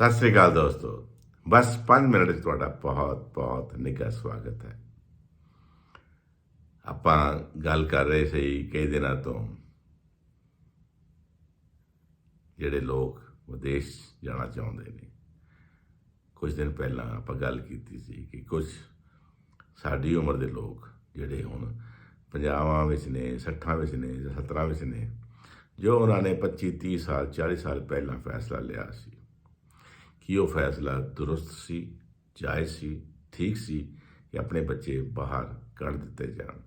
ਸਤਿ ਸ੍ਰੀ ਅਕਾਲ ਦੋਸਤੋ। ਬਸ 5 ਮਿੰਟ ਵਿੱਚ ਤੁਹਾਡਾ ਬਹੁਤ ਬਹੁਤ ਨਿੱਘਾ ਸਵਾਗਤ ਹੈ। ਆਪਾਂ ਗੱਲ ਕਰ ਰਹੇ ਸੀ ਕਈ ਦਿਨਾਂ ਤੋਂ, ਜਿਹੜੇ ਲੋਕ ਵਿਦੇਸ਼ ਜਾਣਾ ਚਾਹੁੰਦੇ ਨੇ। ਕੁਝ ਦਿਨ ਪਹਿਲਾਂ ਆਪਾਂ ਗੱਲ ਕੀਤੀ ਸੀ ਕਿ ਕੁਝ ਸਾਡੀ ਉਮਰ ਦੇ ਲੋਕ ਜਿਹੜੇ ਹੁਣ ਪੰਜਾਬਾਂ ਵਿੱਚ ਨੇ 60 ਵਿੱਚ ਨੇ ਜਾਂ 17 ਵਿੱਚ ਨੇ, ਜੋ ਉਹਨਾਂ ਨੇ 25 30 ਸਾਲ 40 ਸਾਲ ਪਹਿਲਾਂ ਫੈਸਲਾ ਲਿਆ ਸੀ। ਕਿ ਉਹ ਫੈਸਲਾ ਦਰੁਸਤ ਸੀ, ਜਾਇਜ਼ ਸੀ, ਠੀਕ ਸੀ ਕਿ ਆਪਣੇ ਬੱਚੇ ਬਾਹਰ ਕੱਢ ਦਿੱਤੇ ਜਾਣ।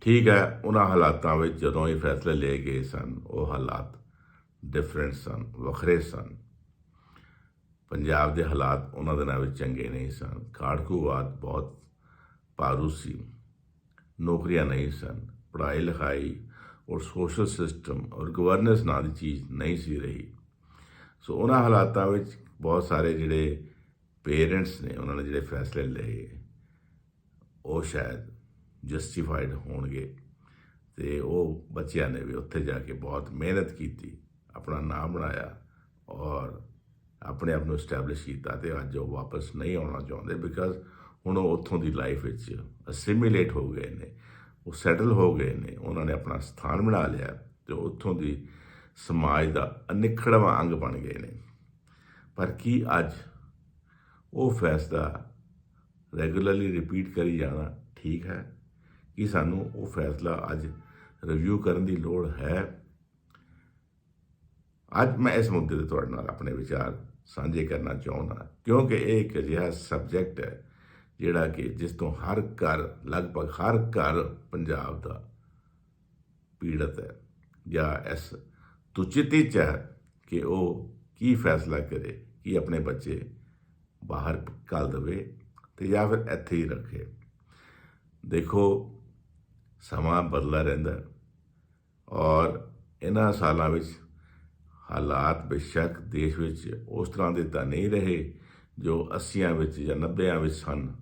ਠੀਕ ਹੈ, ਉਹਨਾਂ ਹਾਲਾਤਾਂ ਵਿੱਚ ਜਦੋਂ ਇਹ ਫੈਸਲੇ ਲਏ ਗਏ ਸਨ, ਉਹ ਹਾਲਾਤ ਡਿਫਰੈਂਟ ਸਨ, ਵੱਖਰੇ ਸਨ। ਪੰਜਾਬ ਦੇ ਹਾਲਾਤ ਉਹਨਾਂ ਦਿਨਾਂ ਵਿੱਚ ਚੰਗੇ ਨਹੀਂ ਸਨ। ਕਾੜਕੂਵਾਦ ਬਹੁਤ ਭਾਰੂ ਸੀ, ਨੌਕਰੀਆਂ ਨਹੀਂ ਸਨ ਪੜ੍ਹਾਈ ਲਿਖਾਈ ਔਰ ਸੋਸ਼ਲ ਸਿਸਟਮ ਔਰ ਗਵਰਨੈਂਸ ਨਾਂ ਦੀ ਚੀਜ਼ ਨਹੀਂ ਸੀ ਰਹੀ। ਸੋ ਉਹਨਾਂ ਹਾਲਾਤਾਂ ਵਿੱਚ ਬਹੁਤ ਸਾਰੇ ਜਿਹੜੇ ਪੇਰੈਂਟਸ ਨੇ, ਉਹਨਾਂ ਨੇ ਜਿਹੜੇ ਫੈਸਲੇ ਲਏ, ਉਹ ਸ਼ਾਇਦ ਜਸਟੀਫਾਈਡ ਹੋਣਗੇ ਤੇ ਉਹ ਬੱਚਿਆਂ ਨੇ ਵੀ ਉੱਥੇ ਜਾ ਕੇ ਬਹੁਤ ਮਿਹਨਤ ਕੀਤੀ, ਆਪਣਾ ਨਾਮ ਬਣਾਇਆ ਔਰ ਆਪਣੇ ਆਪ ਨੂੰ ਸਟੈਬਲਿਸ਼ ਕੀਤਾ ਤੇ ਅੱਜ ਉਹ ਵਾਪਸ ਨਹੀਂ ਆਉਣਾ ਚਾਹੁੰਦੇ ਬਿਕਾਜ਼ ਹੁਣ ਉਹ ਉੱਥੋਂ ਦੀ ਲਾਈਫ ਵਿੱਚ ਅਸਿਮੀਲੇਟ ਹੋ ਗਏ ਨੇ, ਉਹ ਸੈਟਲ ਹੋ ਗਏ ਨੇ, ਉਹਨਾਂ ਨੇ ਆਪਣਾ ਸਥਾਨ ਬਣਾ ਲਿਆ ਤੇ ਉੱਥੋਂ ਦੀ ਸਮਾਜ ਦਾ ਅਨਿਖੜਵਾਂ ਅੰਗ ਬਣ ਗਏ ਨੇ। ਪਰ ਕੀ ਅੱਜ ਉਹ ਫੈਸਲਾ ਰੈਗੂਲਰਲੀ ਰਿਪੀਟ ਕਰੀ ਜਾਣਾ ਠੀਕ ਹੈ? ਕੀ ਸਾਨੂੰ ਉਹ ਫੈਸਲਾ ਅੱਜ ਰਿਵਿਊ ਕਰਨ ਦੀ ਲੋੜ ਹੈ? ਅੱਜ ਮੈਂ ਇਸ ਮੁੱਦੇ ਤੇ ਤੁਹਾਡੇ ਨਾਲ ਆਪਣੇ ਵਿਚਾਰ ਸਾਂਝੇ ਕਰਨਾ ਚਾਹੁੰਦਾ ਕਿਉਂਕਿ ਇਹ ਇੱਕ ਅਜਿਹਾ ਸਬਜੈਕਟ ਹੈ ਜਿਹੜਾ ਕਿ ਜਿਸ ਤੋਂ ਹਰ ਘਰ, ਲਗਭਗ ਹਰ ਘਰ ਪੰਜਾਬ ਦਾ ਪੀੜਤ ਹੈ ਜਾਂ ਇਸ ਤੁਚਿਤੀ ਚ ਹੈ ਕਿ ਉਹ ਕੀ ਫੈਸਲਾ ਕਰੇ, ਕਿ ਆਪਣੇ ਬੱਚੇ ਬਾਹਰ ਕੱਲ ਦੇਵੇ ਤੇ ਜਾਂ ਫਿਰ ਇੱਥੇ ਹੀ ਰੱਖੇ। ਦੇਖੋ, ਸਮਾਂ ਬਦਲਾ ਰਹਿੰਦਾ ਔਰ ਇਹਨਾਂ ਸਾਲਾਂ ਵਿੱਚ ਹਾਲਾਤ ਬੇਸ਼ੱਕ ਦੇਸ਼ ਵਿੱਚ ਉਸ ਤਰ੍ਹਾਂ ਦੇ ਤਾਂ ਨਹੀਂ ਰਹੇ ਜੋ 80ਆਂ ਵਿੱਚ ਜਾਂ 90ਆਂ ਵਿੱਚ ਸਨ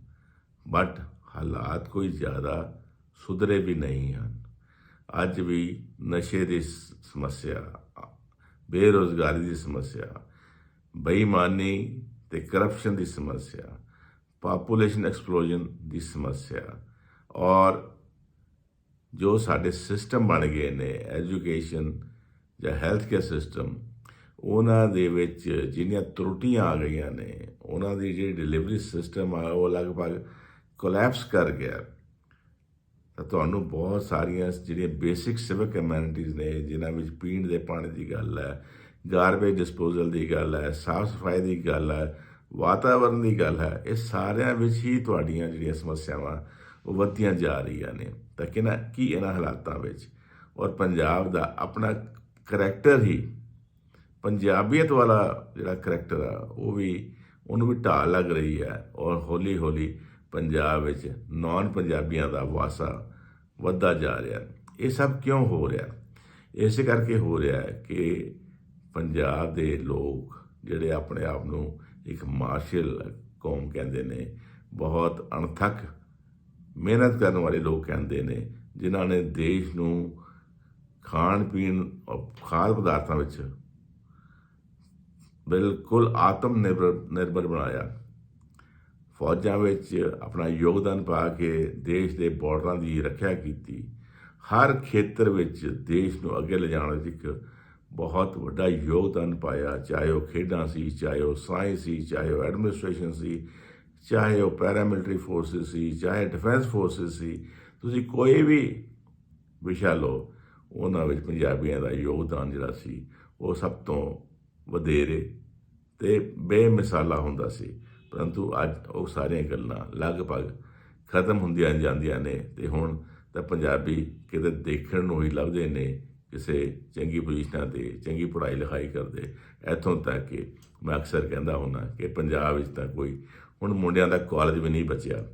ਬਟ ਹਾਲਾਤ ਕੋਈ ਜ਼ਿਆਦਾ ਸੁਧਰੇ ਵੀ ਨਹੀਂ ਹਨ। ਅੱਜ ਵੀ ਨਸ਼ੇ ਦੀ ਸਮੱਸਿਆ ਬੇਰੋਜ਼ਗਾਰੀ ਦੀ ਸਮੱਸਿਆ, ਬੇਈਮਾਨੀ ਤੇ ਕਰਪਸ਼ਨ ਦੀ ਸਮੱਸਿਆ ਪਾਪੂਲੇਸ਼ਨ ਐਕਸਪਲੋਜਨ ਦੀ ਸਮੱਸਿਆ ਔਰ ਜੋ ਸਾਡੇ ਸਿਸਟਮ ਬਣ ਗਏ ਨੇ ਐਜੂਕੇਸ਼ਨ ਜਾਂ ਹੈਲਥ ਕੇਅਰ ਸਿਸਟਮ ਉਹਨਾਂ ਦੇ ਵਿੱਚ ਜਿਹੜੀਆਂ ਤਰੁੱਟੀਆਂ ਆ ਗਈਆਂ ਨੇ, ਉਹਨਾਂ ਦੀ ਜਿਹੜੀ ਡਿਲੀਵਰੀ ਸਿਸਟਮ ਆ, ਉਹ ਲਗਭਗ ਕੋਲੈਪਸ ਕਰ ਗਿਆ। ਤਾਂ ਤੁਹਾਨੂੰ ਬਹੁਤ ਸਾਰੀਆਂ ਜਿਹੜੀਆਂ ਬੇਸਿਕ ਸਿਵਿਕ ਕਮਿਊਨਿਟੀਜ਼ ਨੇ, ਜਿਨ੍ਹਾਂ ਵਿੱਚ ਪੀਣ ਦੇ ਪਾਣੀ ਦੀ ਗੱਲ ਹੈ ਗਾਰਬੇਜ ਡਿਸਪੋਜ਼ਲ ਦੀ ਗੱਲ ਹੈ, ਸਾਫ਼ ਸਫ਼ਾਈ ਦੀ ਗੱਲ ਹੈ ਵਾਤਾਵਰਣ ਦੀ ਗੱਲ ਹੈ, ਇਹ ਸਾਰਿਆਂ ਵਿੱਚ ਹੀ ਤੁਹਾਡੀਆਂ ਜਿਹੜੀਆਂ ਸਮੱਸਿਆਵਾਂ ਉਹ ਵੱਧਦੀਆਂ ਜਾ ਰਹੀਆਂ ਨੇ। ਤਾਂ ਕਿਨਾ ਕੀ ਇਹਨਾਂ ਹਾਲਾਤਾਂ ਵਿੱਚ? ਔਰ ਪੰਜਾਬ ਦਾ ਆਪਣਾ ਕਰੈਕਟਰ ਹੀ, ਪੰਜਾਬੀਅਤ ਵਾਲਾ ਜਿਹੜਾ ਕਰੈਕਟਰ ਆ, ਉਹ ਵੀ, ਉਹਨੂੰ ਵੀ ਢਾਲ ਲੱਗ ਰਹੀ ਹੈ, ਔਰ ਹੌਲੀ ਹੌਲੀ ਪੰਜਾਬ ਵਿੱਚ ਨਾਨ ਪੰਜਾਬੀਆਂ ਦਾ ਵਾਸਾ ਵੱਧਦਾ ਜਾ ਰਿਹਾ। ਇਹ ਸਭ ਕਿਉਂ ਹੋ ਰਿਹਾ? ਇਸੇ ਕਰਕੇ ਹੋ ਰਿਹਾ ਹੈ ਕਿ ਪੰਜਾਬ ਦੇ ਲੋਕ ਜਿਹੜੇ ਆਪਣੇ ਆਪ ਨੂੰ ਇੱਕ ਮਾਰਸ਼ਲ ਕੌਮ ਕਹਿੰਦੇ ਨੇ, ਬਹੁਤ ਅਣਥੱਕ ਮਿਹਨਤ ਕਰਨ ਵਾਲੇ ਲੋਕ ਕਹਿੰਦੇ ਨੇ, ਜਿਨ੍ਹਾਂ ਨੇ ਦੇਸ਼ ਨੂੰ ਖਾਣ ਪੀਣ ਖਾਦ ਪਦਾਰਥਾਂ ਵਿੱਚ ਬਿਲਕੁਲ ਆਤਮ ਨਿਰਭਰ ਨਿਰਭਰ ਬਣਾਇਆ। ਫੌਜਾਂ ਵਿੱਚ ਆਪਣਾ ਯੋਗਦਾਨ ਪਾ ਕੇ ਦੇਸ਼ ਦੇ ਬਾਰਡਰਾਂ ਦੀ ਰੱਖਿਆ ਕੀਤੀ। ਹਰ ਖੇਤਰ ਵਿੱਚ ਦੇਸ਼ ਨੂੰ ਅੱਗੇ ਲਿਜਾਣ ਵਿੱਚ ਇੱਕ ਬਹੁਤ ਵੱਡਾ ਯੋਗਦਾਨ ਪਾਇਆ। ਚਾਹੇ ਉਹ ਖੇਡਾਂ ਸੀ, ਚਾਹੇ ਉਹ ਸਾਇੰਸ ਸੀ, ਚਾਹੇ ਉਹ ਐਡਮਿਨਿਸਟ੍ਰੇਸ਼ਨ ਸੀ, ਚਾਹੇ ਉਹ ਪੈਰਾਮਿਲਟਰੀ ਫੋਰਸਸ ਸੀ, ਚਾਹੇ ਡਿਫੈਂਸ ਫੋਰਸਸ ਸੀ। ਤੁਸੀਂ ਕੋਈ ਵੀ ਵਿਸ਼ਾ ਲਓ, ਉਹਨਾਂ ਵਿੱਚ ਪੰਜਾਬੀਆਂ ਦਾ ਯੋਗਦਾਨ ਜਿਹੜਾ ਸੀ, ਉਹ ਸਭ ਤੋਂ ਵਧੇਰੇ ਤੇ ਬੇਮਿਸਾਲਾ ਹੁੰਦਾ ਸੀ। ਪਰੰਤੂ ਅੱਜ ਉਹ ਸਾਰੀਆਂ ਗੱਲਾਂ ਲਗਭਗ ਖਤਮ ਹੁੰਦੀਆਂ ਜਾਂਦੀਆਂ ਨੇ ਤੇ ਹੁਣ ਤਾਂ ਪੰਜਾਬੀ ਕਿਤੇ ਦੇਖਣ ਨੂੰ ਹੀ ਲੱਭਦੇ ਨੇ ਕਿਸੇ ਚੰਗੀ ਪੋਜੀਸ਼ਨਾਂ ਤੇ, ਚੰਗੀ ਪੜ੍ਹਾਈ ਲਿਖਾਈ ਕਰਦੇ। ਇੱਥੋਂ ਤੱਕ ਕਿ ਮੈਂ ਅਕਸਰ ਕਹਿੰਦਾ ਹੁੰਦਾ ਕਿ ਪੰਜਾਬ ਵਿੱਚ ਤਾਂ ਕੋਈ, ਹੁਣ ਮੁੰਡਿਆਂ ਦਾ ਕਾਲਜ ਵੀ ਨਹੀਂ ਬਚਿਆ।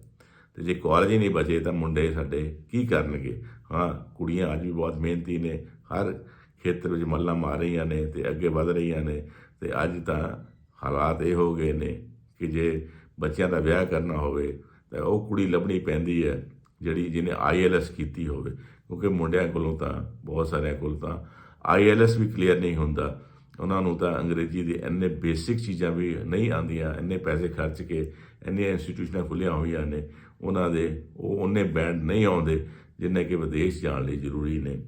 ਤੇ ਜੇ ਕਾਲਜ ਹੀ ਨਹੀਂ ਬਚੇ ਤਾਂ ਮੁੰਡੇ ਸਾਡੇ ਕੀ ਕਰਨਗੇ? ਹਾਂ, ਕੁੜੀਆਂ ਅੱਜ ਵੀ ਬਹੁਤ ਮਿਹਨਤੀ ਨੇ, ਹਰ ਖੇਤਰ ਵਿੱਚ ਮੱਲਾਂ ਮਾਰ ਰਹੀਆਂ ਨੇ ਤੇ ਅੱਗੇ ਵਧ ਰਹੀਆਂ ਨੇ ਤੇ ਅੱਜ ਤਾਂ ਹਾਲਾਤ ਇਹ ਹੋ ਗਏ ਨੇ ਕਿ ਜੇ ਬੱਚਿਆਂ ਦਾ ਵਿਆਹ ਕਰਨਾ ਹੋਵੇ ਤਾਂ ਉਹ ਕੁੜੀ ਲੱਭਣੀ ਪੈਂਦੀ ਹੈ, ਜਿਹੜੀ ਜਿਹਨੇ ਆਈਐਲਐਸ ਕੀਤੀ ਹੋਵੇ। ਕਿਉਂਕਿ ਮੁੰਡਿਆਂ ਕੋਲੋਂ ਤਾਂ, ਬਹੁਤ ਸਾਰਿਆਂ ਕੋਲ ਤਾਂ ਆਈਐਲਐਸ ਵੀ ਕਲੀਅਰ ਨਹੀਂ ਹੁੰਦਾ। ਉਹਨਾਂ ਨੂੰ ਤਾਂ ਅੰਗਰੇਜ਼ੀ ਦੇ ਇੰਨੇ ਬੇਸਿਕ ਚੀਜ਼ਾਂ ਵੀ ਨਹੀਂ ਆਉਂਦੀਆਂ, ਇੰਨੇ ਪੈਸੇ ਖਰਚ ਕੇ ਇੰਨੀਆਂ ਇੰਸਟੀਟਿਊਸ਼ਨਾਂ ਖੁੱਲੀਆਂ ਹੋਈਆਂ ਨੇ। ਉਹਨਾਂ ਦੇ, ਉਹ ਉਹਨੇ ਬੈਂਡ ਨਹੀਂ ਆਉਂਦੇ, ਜਿੰਨੇ ਕਿ ਵਿਦੇਸ਼ ਜਾਣ ਲਈ ਜ਼ਰੂਰੀ ਨੇ।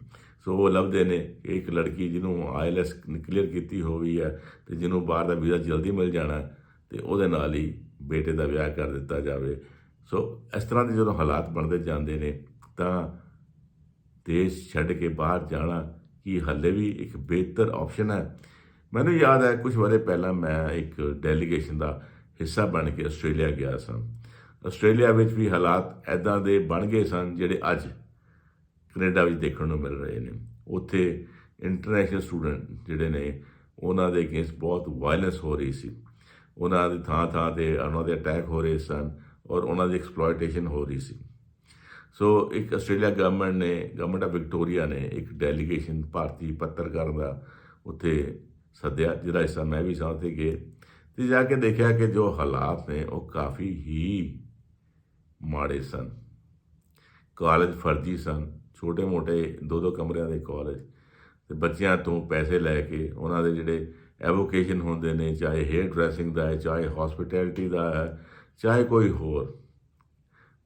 ਸੋ ਉਹ ਲੱਭਦੇ ਨੇ ਕਿ ਇੱਕ ਲੜਕੀ ਜਿਹਨੂੰ ਆਈਐਲਐਸ ਕਲੀਅਰ ਕੀਤੀ ਹੋਈ ਹੈ ਤੇ ਜਿਹਨੂੰ ਬਾਹਰ ਦਾ ਵੀਜ਼ਾ ਜਲਦੀ ਮਿਲ ਜਾਣਾ ਤੇ ਉਹਦੇ ਨਾਲ ਹੀ ਬੇਟੇ ਦਾ ਵਿਆਹ ਕਰ ਦਿੱਤਾ ਜਾਵੇ। ਸੋ ਇਸ ਤਰ੍ਹਾਂ ਦੇ ਜਦੋਂ ਹਾਲਾਤ ਬਣਦੇ ਜਾਂਦੇ ਨੇ, ਤਾਂ ਦੇਸ਼ ਛੱਡ ਕੇ ਬਾਹਰ ਜਾਣਾ ਕੀ ਹੱਲੇ ਵੀ ਇੱਕ ਬਿਹਤਰ ਆਪਸ਼ਨ ਹੈ? ਮੈਨੂੰ ਯਾਦ ਹੈ ਕੁਝ ਵਾਰੇ ਪਹਿਲਾਂ ਮੈਂ ਇੱਕ ਡੈਲੀਗੇਸ਼ਨ ਦਾ ਹਿੱਸਾ ਬਣ ਕੇ ਆਸਟ੍ਰੇਲੀਆ ਗਿਆ ਸਾਂ। ਆਸਟ੍ਰੇਲੀਆ ਵਿੱਚ ਵੀ ਹਾਲਾਤ ਐਦਾਂ ਦੇ ਬਣ ਗਏ ਸਨ ਜਿਹੜੇ ਅੱਜ ਕੈਨੇਡਾ ਵਿੱਚ ਦੇਖਣ ਨੂੰ ਮਿਲ ਰਹੇ ਨੇ। ਉੱਥੇ ਇੰਟਰਨੈਸ਼ਨਲ ਸਟੂਡੈਂਟ ਜਿਹੜੇ ਨੇ, ਉਹਨਾਂ ਦੇ ਅਗੇਂਸਟ ਬਹੁਤ ਵਾਇਲੈਂਸ ਹੋ ਰਹੀ ਸੀ। ਉਹਨਾਂ ਦੀ ਥਾਂ ਥਾਂ ਤੇ ਉਹਨਾਂ ਦੇ ਅਟੈਕ ਹੋ ਰਹੇ ਸਨ ਔਰ ਉਹਨਾਂ ਦੀ ਐਕਸਪਲੋਇਟੇਸ਼ਨ ਹੋ ਰਹੀ ਸੀ। ਸੋ ਇੱਕ ਆਸਟ੍ਰੇਲੀਆ ਗਵਰਨਮੈਂਟ ਨੇ ਗਵਰਨਮੈਂਟ ਆਫ ਵਿਕਟੋਰੀਆ ਨੇ ਇੱਕ ਡੈਲੀਗੇਸ਼ਨ ਭਾਰਤੀ ਪੱਤਰਕਾਰ ਦਾ ਉੱਥੇ ਸੱਦਿਆ, ਜਿਹਦਾ ਹਿੱਸਾ ਮੈਂ ਵੀ ਸਾਂ ਉੱਥੇ ਗਏ। ਤੇ ਜਾ ਕੇ ਦੇਖਿਆ ਕਿ ਜੋ ਹਾਲਾਤ ਨੇ, ਉਹ ਕਾਫੀ ਹੀ ਮਾੜੇ ਸਨ। ਕਾਲਜ ਫਰਜ਼ੀ ਸਨ ਛੋਟੇ ਮੋਟੇ ਦੋ ਦੋ ਕਮਰਿਆਂ ਦੇ ਕਾਲਜ। ਤੇ ਬੱਚਿਆਂ ਤੋਂ ਪੈਸੇ ਲੈ ਕੇ ਉਹਨਾਂ ਦੇ ਜਿਹੜੇ ਐਵੋਕੇਸ਼ਨ ਹੁੰਦੇ ਨੇ, ਚਾਹੇ ਹੇਅਰ ਡਰੈਸਿੰਗ ਦਾ ਹੈ, ਚਾਹੇ ਹਸਪਿਟੈਲਿਟੀ ਦਾ ਹੈ, ਚਾਹੇ ਕੋਈ ਹੋਰ।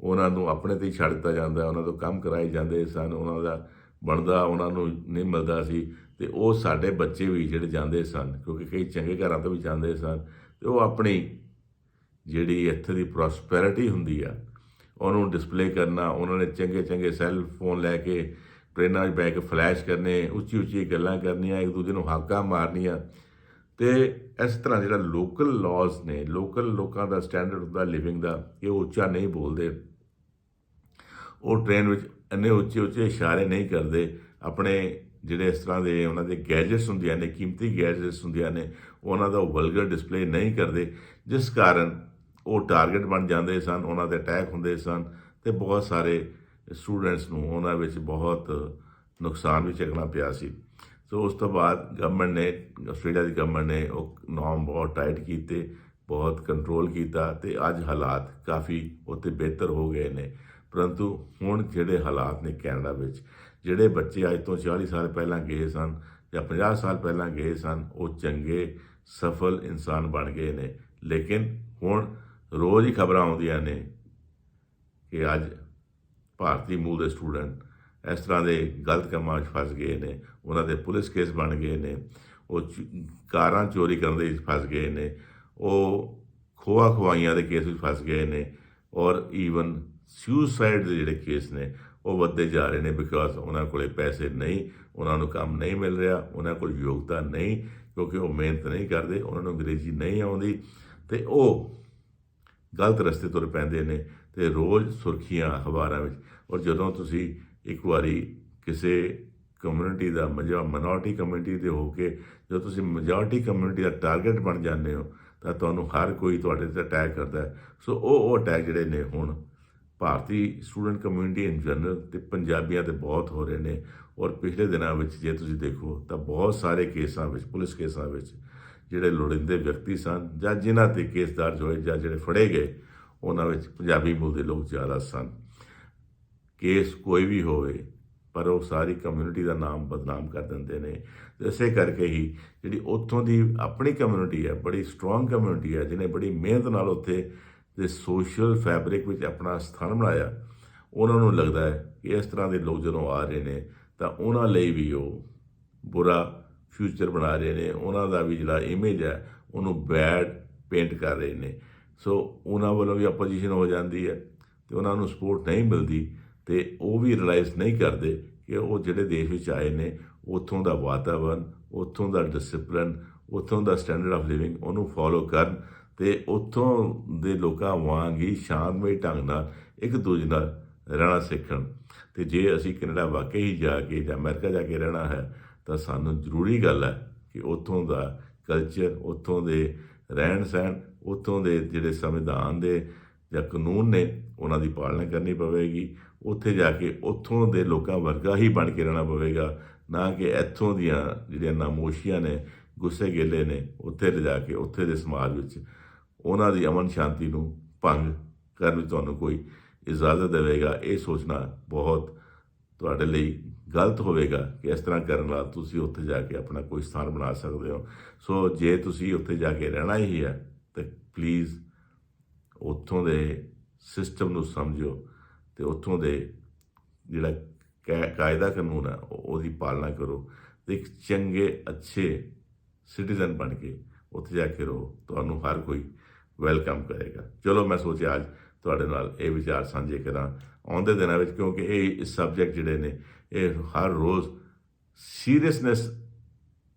ਉਹਨਾਂ ਨੂੰ ਆਪਣੇ ਤੇ ਹੀ ਛੱਡ ਦਿੱਤਾ ਜਾਂਦਾ ਉਹਨਾਂ ਤੋਂ ਕੰਮ ਕਰਾਏ ਜਾਂਦੇ ਸਨ, ਉਹਨਾਂ ਦਾ ਬਣਦਾ, ਉਹਨਾਂ ਨੂੰ ਨਹੀਂ ਮਿਲਦਾ ਸੀ। ਤੇ ਉਹ ਸਾਡੇ ਬੱਚੇ ਵੀ ਜਿਹੜੇ ਜਾਂਦੇ ਸਨ, ਕਿਉਂਕਿ ਕਈ ਚੰਗੇ ਘਰਾਂ ਤੋਂ ਵੀ ਜਾਂਦੇ ਸਨ, ਤੇ ਉਹ ਆਪਣੀ ਜਿਹੜੀ ਇੱਥੇ ਦੀ ਪ੍ਰੋਸਪੈਰਿਟੀ ਹੁੰਦੀ ਆ, ਉਹਨੂੰ ਡਿਸਪਲੇ ਕਰਨਾ, ਉਹਨਾਂ ਨੇ ਚੰਗੇ ਚੰਗੇ ਸੈੱਲ ਫੋਨ ਲੈ ਕੇ, ਟ੍ਰੇਨਾਂ 'ਚ ਬੈ ਕੇ ਫਲੈਸ਼ ਕਰਨੇ, ਉੱਚੀ ਉੱਚੀ ਗੱਲਾਂ ਕਰਨੀਆਂ, ਇੱਕ ਦੂਜੇ ਨੂੰ ਹਾਕਾਂ ਮਾਰਨੀਆਂ। ਤੇ ਇਸ ਤਰ੍ਹਾਂ ਜਿਹੜਾ ਲੋਕਲ ਲਾਜ਼ ਨੇ ਲੋਕਲ ਲੋਕਾਂ ਦਾ ਸਟੈਂਡਰਡ ਹੁੰਦਾ ਲਿਵਿੰਗ ਦਾ, ਇਹ ਉੱਚਾ ਨਹੀਂ ਬੋਲਦੇ। ਉਹ ਟ੍ਰੇਨ ਵਿੱਚ ਇੰਨੇ ਉੱਚੇ ਉੱਚੇ ਇਸ਼ਾਰੇ ਨਹੀਂ ਕਰਦੇ। ਆਪਣੇ ਜਿਹੜੇ ਇਸ ਤਰ੍ਹਾਂ ਦੇ ਉਹਨਾਂ ਦੇ ਗੈਜਟਸ ਹੁੰਦੀਆਂ ਨੇ, ਕੀਮਤੀ ਗੈਜਟਸ ਹੁੰਦੀਆਂ ਨੇ, ਉਹਨਾਂ ਦਾ ਵਲਗਰ ਡਿਸਪਲੇ ਨਹੀਂ ਕਰਦੇ। ਜਿਸ ਕਾਰਨ ਉਹ ਟਾਰਗੇਟ ਬਣ ਜਾਂਦੇ ਸਨ, ਉਹਨਾਂ ਦੇ ਅਟੈਕ ਹੁੰਦੇ ਸਨ ਤੇ ਬਹੁਤ ਸਾਰੇ ਸਟੂਡੈਂਟਸ ਨੂੰ ਉਹਨਾਂ ਵਿੱਚ ਬਹੁਤ ਨੁਕਸਾਨ ਵੀ ਚੱਕਣਾ ਪਿਆ ਸੀ। ਸੋ ਉਸ ਤੋਂ ਬਾਅਦ ਗਵਰਨਮੈਂਟ ਨੇ ਆਸਟ੍ਰੇਲੀਆ ਦੀ ਗਵਰਨਮੈਂਟ ਨੇ ਉਹ ਨੋਰਮ ਬਹੁਤ ਟਾਈਟ ਕੀਤੇ, ਬਹੁਤ ਕੰਟਰੋਲ ਕੀਤਾ ਤੇ ਅੱਜ ਹਾਲਾਤ ਕਾਫੀ ਉੱਥੇ ਬਿਹਤਰ ਹੋ ਗਏ ਨੇ। ਪਰੰਤੂ ਹੁਣ ਜਿਹੜੇ ਹਾਲਾਤ ਨੇ ਕੈਨੇਡਾ ਵਿੱਚ, ਜਿਹੜੇ ਬੱਚੇ ਅੱਜ ਤੋਂ 40 ਸਾਲ ਪਹਿਲਾਂ ਗਏ ਸਨ ਜਾਂ 50 ਸਾਲ ਪਹਿਲਾਂ ਗਏ ਸਨ, ਉਹ ਚੰਗੇ, ਸਫਲ ਇਨਸਾਨ ਬਣ ਗਏ ਨੇ। ਲੇਕਿਨ ਹੁਣ ਰੋਜ਼ ਹੀ ਖਬਰਾਂ ਆਉਂਦੀਆਂ ਨੇ ਕਿ ਅੱਜ ਭਾਰਤੀ ਮੂਲ ਦੇ ਸਟੂਡੈਂਟ ਇਸ ਤਰ੍ਹਾਂ ਦੇ ਗਲਤ ਕੰਮਾਂ 'ਚ ਫਸ ਗਏ ਨੇ, ਉਹਨਾਂ ਦੇ ਪੁਲਿਸ ਕੇਸ ਬਣ ਗਏ ਨੇ, ਉਹ ਚ- ਕਾਰਾਂ ਚੋਰੀ ਕਰਨ ਦੇ ਵਿੱਚ ਫਸ ਗਏ ਨੇ, ਉਹ ਖੋਆ ਖਵਾਈਆਂ ਦੇ ਕੇਸ ਵਿੱਚ ਫਸ ਗਏ ਨੇ ਔਰ ਈਵਨ ਸੁਸਾਈਡ ਦੇ ਜਿਹੜੇ ਕੇਸ ਨੇ, ਉਹ ਵੱਧਦੇ ਜਾ ਰਹੇ ਨੇ ਬਿਕਾਜ਼ ਉਹਨਾਂ ਕੋਲੇ ਪੈਸੇ ਨਹੀਂ, ਉਹਨਾਂ ਨੂੰ ਕੰਮ ਨਹੀਂ ਮਿਲ ਰਿਹਾ, ਉਹਨਾਂ ਕੋਲ ਯੋਗਤਾ ਨਹੀਂ, ਕਿਉਂਕਿ ਉਹ ਮਿਹਨਤ ਨਹੀਂ ਕਰਦੇ, ਉਹਨਾਂ ਨੂੰ ਅੰਗਰੇਜ਼ੀ ਨਹੀਂ ਆਉਂਦੀ ਤੇ ਉਹ ਗਲਤ ਰਸਤੇ ਤੁਰ ਪੈਂਦੇ ਨੇ ਤੇ ਰੋਜ਼ ਸੁਰਖੀਆਂ ਅਖਬਾਰਾਂ ਵਿੱਚ ਔਰ ਜਦੋਂ ਤੁਸੀਂ ਇੱਕ ਵਾਰੀ ਕਿਸੇ ਕਮਿਊਨਿਟੀ ਦਾ ਮਜਾ ਮਿਨੋਰਟੀ ਕਮਿਊਨਿਟੀ ਦੇ ਹੋ ਕੇ ਜਦੋਂ ਤੁਸੀਂ ਮੈਜੋਰਟੀ ਕਮਿਊਨਿਟੀ ਦਾ ਟਾਰਗੇਟ ਬਣ ਜਾਂਦੇ ਹੋ, ਤਾਂ ਤੁਹਾਨੂੰ ਹਰ ਕੋਈ ਤੁਹਾਡੇ ਤੇ ਅਟੈਕ ਕਰਦਾ ਹੈ। ਸੋ ਉਹ ਉਹ ਅਟੈਕ ਜਿਹੜੇ ਨੇ ਹੁਣ ਭਾਰਤੀ ਸਟੂਡੈਂਟ ਕਮਿਊਨਿਟੀ ਇਨ ਜਨਰਲ ਤੇ ਪੰਜਾਬੀਆਂ ਤੇ ਬਹੁਤ ਹੋ ਰਹੇ ਨੇ। ਔਰ ਪਿਛਲੇ ਦਿਨਾਂ ਵਿੱਚ ਜੇ ਤੁਸੀਂ ਦੇਖੋ, ਤਾਂ ਬਹੁਤ ਸਾਰੇ ਕੇਸਾਂ ਵਿੱਚ, ਪੁਲਿਸ ਕੇਸਾਂ ਵਿੱਚ ਜਿਹੜੇ ਲੋੜੀਂਦੇ ਵਿਅਕਤੀ ਸਨ ਜਾਂ ਜਿਨ੍ਹਾਂ ਤੇ ਕੇਸ ਦਰਜ ਹੋਏ ਜਾਂ ਜਿਹੜੇ ਫੜੇ ਗਏ, ਉਹਨਾਂ ਵਿੱਚ ਪੰਜਾਬੀ ਮੂਲ ਦੇ ਲੋਕ ਜ਼ਿਆਦਾ ਸਨ। ਕੇਸ ਕੋਈ ਵੀ ਹੋਵੇ, ਪਰ ਉਹ ਸਾਰੀ ਕਮਿਊਨਿਟੀ ਦਾ ਨਾਮ ਬਦਨਾਮ ਕਰ ਦਿੰਦੇ ਨੇ। ਇਸੇ ਕਰਕੇ ਹੀ ਜਿਹੜੀ ਉੱਥੋਂ ਦੀ ਆਪਣੀ ਕਮਿਊਨਿਟੀ ਹੈ, ਬੜੀ ਸਟਰੋਂਗ ਕਮਿਊਨਿਟੀ ਹੈ, ਜਿਹਨੇ ਬੜੀ ਮਿਹਨਤ ਨਾਲ ਉੱਥੇ ਦੇ ਸੋਸ਼ਲ ਫੈਬਰਿਕ ਵਿੱਚ ਆਪਣਾ ਸਥਾਨ ਬਣਾਇਆ, ਉਹਨਾਂ ਨੂੰ ਲੱਗਦਾ ਹੈ ਕਿ ਇਸ ਤਰ੍ਹਾਂ ਦੇ ਲੋਕ ਜਦੋਂ ਆ ਰਹੇ ਨੇ, ਤਾਂ ਉਹਨਾਂ ਲਈ ਵੀ ਉਹ ਬੁਰਾ ਫਿਊਚਰ ਬਣਾ ਰਹੇ ਨੇ। ਉਹਨਾਂ ਦਾ ਵੀ ਜਿਹੜਾ ਇਮੇਜ ਹੈ, ਉਹਨੂੰ ਬੈਡ ਪੇਂਟ ਕਰ ਰਹੇ ਨੇ। ਸੋ ਉਹਨਾਂ ਵੱਲੋਂ ਵੀ ਆਪੋਜੀਸ਼ਨ ਹੋ ਜਾਂਦੀ ਹੈ ਤੇ ਉਹਨਾਂ ਨੂੰ ਸਪੋਰਟ ਨਹੀਂ ਮਿਲਦੀ। ਤੇ ਉਹ ਵੀ ਰਿਅਲਾਈਜ਼ ਨਹੀਂ ਕਰਦੇ ਕਿ ਉਹ ਜਿਹੜੇ ਦੇਸ਼ ਵਿੱਚ ਆਏ ਨੇ, ਉੱਥੋਂ ਦਾ ਵਾਤਾਵਰਨ, ਉੱਥੋਂ ਦਾ ਡਿਸਪਲਿਨ ਉੱਥੋਂ ਦਾ ਸਟੈਂਡਰਡ ਆਫ ਲਿਵਿੰਗ ਉਹਨੂੰ ਫੋਲੋ ਕਰਨ ਤੇ ਉੱਥੋਂ ਦੇ ਲੋਕਾਂ ਵਾਂਗ ਹੀ ਸ਼ਾਂਤਮਈ ਢੰਗ ਨਾਲ ਇੱਕ ਦੂਜੇ ਨਾਲ ਰਹਿਣਾ ਸਿੱਖਣ। ਤੇ ਜੇ ਅਸੀਂ ਕੈਨੇਡਾ ਵਾਕਈ ਹੀ ਜਾ ਕੇ ਜਾਂ ਅਮਰੀਕਾ ਜਾ ਕੇ ਰਹਿਣਾ ਹੈ, ਤਾਂ ਸਾਨੂੰ ਜ਼ਰੂਰੀ ਗੱਲ ਹੈ ਕਿ ਉੱਥੋਂ ਦਾ ਕਲਚਰ ਉੱਥੋਂ ਦੇ ਰਹਿਣ ਸਹਿਣ ਉੱਥੋਂ ਦੇ ਜਿਹੜੇ ਸੰਵਿਧਾਨ ਦੇ ਜਾਂ ਕਾਨੂੰਨ ਨੇ ਉਹਨਾਂ ਦੀ ਪਾਲਣਾ ਕਰਨੀ ਪਵੇਗੀ। ਉੱਥੇ ਜਾ ਕੇ ਉੱਥੋਂ ਦੇ ਲੋਕਾਂ ਵਰਗਾ ਹੀ ਬਣ ਕੇ ਰਹਿਣਾ ਪਵੇਗਾ। ਨਾ ਕਿ ਇੱਥੋਂ ਦੀਆਂ ਜਿਹੜੀਆਂ ਨਾਮੋਸ਼ੀਆਂ ਨੇ, ਗੁੱਸੇ ਗੇਲੇ ਨੇ, ਉੱਥੇ ਲਿਜਾ ਕੇ ਉੱਥੇ ਦੇ ਸਮਾਜ ਵਿੱਚ ਉਹਨਾਂ ਦੀ ਅਮਨ ਸ਼ਾਂਤੀ ਨੂੰ ਭੰਗ ਕਰਨ ਵਿੱਚ ਤੁਹਾਨੂੰ ਕੋਈ ਇਜਾਜ਼ਤ ਦੇਵੇਗਾ। ਇਹ ਸੋਚਣਾ ਬਹੁਤ ਤੁਹਾਡੇ ਲਈ ਗਲਤ ਹੋਵੇਗਾ ਕਿ ਇਸ ਤਰ੍ਹਾਂ ਕਰਨ ਨਾਲ ਤੁਸੀਂ ਉੱਥੇ ਜਾ ਕੇ ਆਪਣਾ ਕੋਈ ਸਥਾਨ ਬਣਾ ਸਕਦੇ ਹੋ। ਸੋ ਜੇ ਤੁਸੀਂ ਉੱਥੇ ਜਾ ਕੇ ਰਹਿਣਾ ਹੀ ਹੈ, ਤੇ ਪਲੀਜ਼ ਉੱਥੋਂ ਦੇ ਸਿਸਟਮ ਨੂੰ ਸਮਝੋ ਤੇ ਉੱਥੋਂ ਦੇ ਜਿਹੜਾ ਕਾ- ਕਾਇਦਾ ਕਾਨੂੰਨ ਹੈ ਉਹਦੀ ਪਾਲਣਾ ਕਰੋ ਤੇ ਇੱਕ ਚੰਗੇ, ਅੱਛੇ ਸਿਟੀਜ਼ਨ ਬਣ ਕੇ ਉੱਥੇ ਜਾ ਕੇ ਰਹੋ। ਤੁਹਾਨੂੰ ਹਰ ਕੋਈ ਵੈਲਕਮ ਕਰੇਗਾ। ਚਲੋ, ਮੈਂ ਸੋਚਿਆ ਅੱਜ ਤੁਹਾਡੇ ਨਾਲ ਇਹ ਵਿਚਾਰ ਸਾਂਝੇ ਕਰਾਂ। ਆਉਂਦੇ ਦਿਨਾਂ ਵਿੱਚ, ਕਿਉਂਕਿ ਇਹ ਸਬਜੈਕਟ ਜਿਹੜੇ ਨੇ, ਇਹ ਹਰ ਰੋਜ਼ ਸੀਰੀਅਸਨੈਸ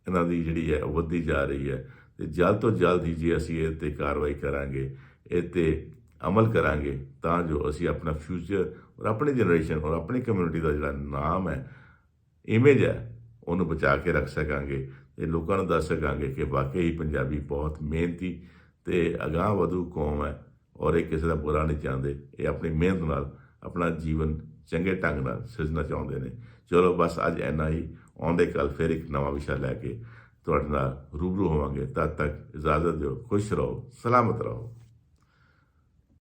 ਇਹਨਾਂ ਦੀ ਜਿਹੜੀ ਹੈ ਵੱਧਦੀ ਜਾ ਰਹੀ ਹੈ। ਤੇ ਜਲਦ ਤੋਂ ਜਲਦ ਹੀ ਜੇ ਅਸੀਂ ਇਹ ਤੇ ਕਾਰਵਾਈ ਕਰਾਂਗੇ, ਇਹ ਤੇ ਅਮਲ ਕਰਾਂਗੇ ਤਾਂ ਜੋ ਅਸੀਂ ਆਪਣਾ ਫਿਊਚਰ ਔਰ ਆਪਣੀ ਜਨਰੇਸ਼ਨ ਔਰ ਆਪਣੀ ਕਮਿਊਨਿਟੀ ਦਾ ਜਿਹੜਾ ਨਾਮ ਹੈ ਇਮੇਜ ਹੈ, ਉਹਨੂੰ ਬਚਾ ਕੇ ਰੱਖ ਸਕਾਂਗੇ ਤੇ ਲੋਕਾਂ ਨੂੰ ਦੱਸ ਸਕਾਂਗੇ ਕਿ ਵਾਕਈ ਹੀ ਪੰਜਾਬੀ ਬਹੁਤ ਮਿਹਨਤੀ ਤੇ ਅਗਾਂਹ ਵਧੂ ਕੌਮ ਹੈ ਔਰ ਇਹ ਕਿਸੇ ਦਾ ਬੁਰਾ ਨਹੀਂ ਚਾਹੁੰਦੇ। ਇਹ ਆਪਣੀ ਮਿਹਨਤ ਨਾਲ, ਆਪਣਾ ਜੀਵਨ ਚੰਗੇ ਢੰਗ ਨਾਲ ਸਿਰਜਣਾ ਚਾਹੁੰਦੇ ਨੇ। ਚਲੋ ਬਸ ਅੱਜ ਇੰਨਾ ਹੀ। ਆਉਂਦੇ ਕੱਲ ਫਿਰ ਇੱਕ ਨਵਾਂ ਵਿਸ਼ਾ ਲੈ ਕੇ ਤੁਹਾਡੇ ਨਾਲ ਰੂਬਰੂ ਹੋਵਾਂਗੇ। ਤਦ ਤੱਕ ਇਜਾਜ਼ਤ ਦਿਓ, ਖੁਸ਼ ਰਹੋ, ਸਲਾਮਤ ਰਹੋ।